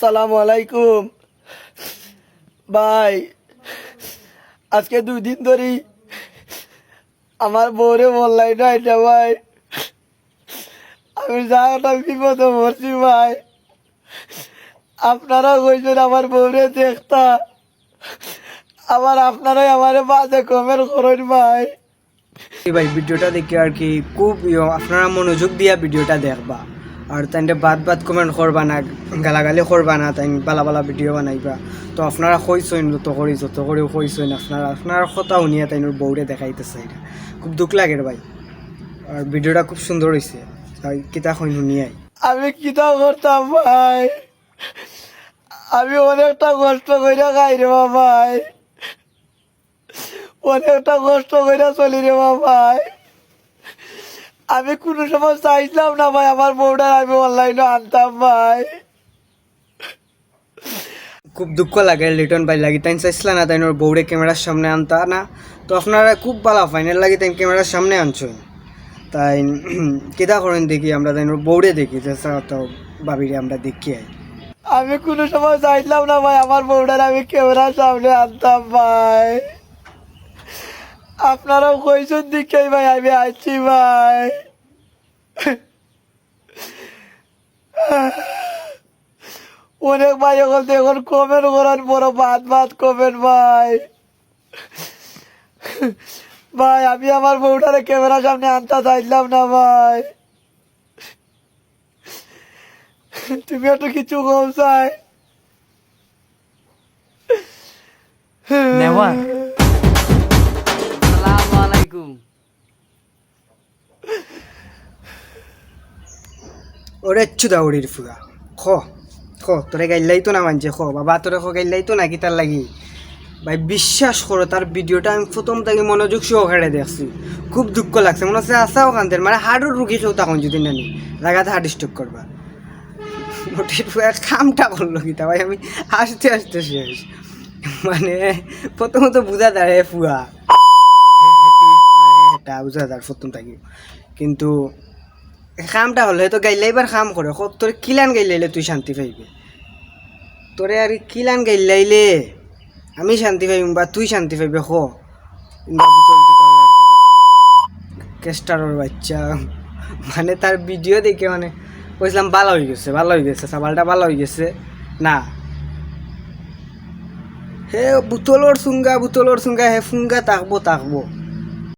আসসালামু আলাইকুম। ভাই, আজকে দুই দিন ধরেই আমার বউরে বললাই না এটা ভাই। আমি যা একটা বিপদে পড়ছি ভাই। আপনারা কইছেন আমার বউরে দেখতা। আবার আপনারাই আমার বাজে কমের করেন ভাই। ভাই, ভিডিওটা দেখে আর কি খুব, আপনারা মনোযোগ দিয়া ভিডিওটা দেখবা। আর তাইলে বাদ বাদ কমেন্ট করবা না, গালাগালি করবা না তাই বালা বালা ভিডিও বানাইবা। তো আপনারা কইসইন যত করি, যত করে কইসইন আপনারা, আপনার কথা শুনিয়া তাই বউরে দেখাইতেছে এটা। খুব দুঃখ লাগে ভাই। আর ভিডিওটা খুব সুন্দর হয়েছে তাই কিতা কইন শুনিয়াই। আমি কিতা করতাম ভাই? আমি অনেকটা কষ্ট করে খাই রে ভাই অনেকটা কষ্ট করে চলি রে ভাই আমি কোনো সময় চাইছিলাম না ভাই আমার বউটার আমি অনলাইনে আনতাম ভাই। খুব দুঃখ লাগে লিটন ভাই লাগি তাই চাইছিলা না তাই ওর বউরে ক্যামেরার সামনে আনতা না? তো আপনারা খুব ভালো ফাইনাল লাগি তাই ক্যামেরার সামনে আনছেন। তাই কেদা করেন দেখি আমরা তাই ওর বউরে দেখি তো ভাবিরে আমরা দেখি আই। আমি কোনো সময় চাইছিলাম না ভাই আমার বউটার আমি ক্যামেরার সামনে আনতাম ভাই। আপনারাও কইছেন দিকেই ভাই, আমি আসছি ভাই। অনেক ভাই এখন এখন কমেন্ট করার বড় বাদ বাদ কমেন্ট ভাই। ভাই, আমি আমার বউটারে ক্যামেরার সামনে আনতে চাইছিলাম না ভাই। তুমি একটু কিছু কম চাই। নেওয়া? ওরে চুদা উড়ির ফুগা। খ খ, তোরে গাইলাই তো না মানছে, খ, বাবা তোরে খ গাইলাই তো নাকি তার লাগি? ভাই, বিশ্বাস করো, তার ভিডিওটা আমি প্রথম থেকে মনোযোগ সহকারে দেখছি। খুব দুঃখ লাগছে, মনে হচ্ছে আসা ওখানদের মানে হার্টের রুগী কেউ তখন যদি নানি লাগাতে হার্ট স্ট্রোক করবা। মোটির ফুয়া কামটা করল কিতা, ভাই, আমি হাসতে হাসতে শেষ। মানে প্রথমত বুঝা দাঁড়ায় ফুয়া এটা বুঝা দাঁড় প্রথম থাকি। কিন্তু কামটা হলে তো গাইলে এবার কাম করে। তোর কিলান গাইলাইলে তুই শান্তি পাইবি। তোরে আর কিলান গাইলাইলে আমি শান্তি পাইম বা তুই শান্তি পাইবি, হ। কেস্টারর বাচ্চা। মানে তার ভিডিও দেখে মানে কইছিলাম ভালো হয়ে গেছে ভালো হয়ে গেছে, সাবালটা ভালো হয়ে গেছে। না। হে, বুতলর সুঙ্গা বুতলর সুঙ্গা, হে, ফুঙ্গা তাকবো তাকবো।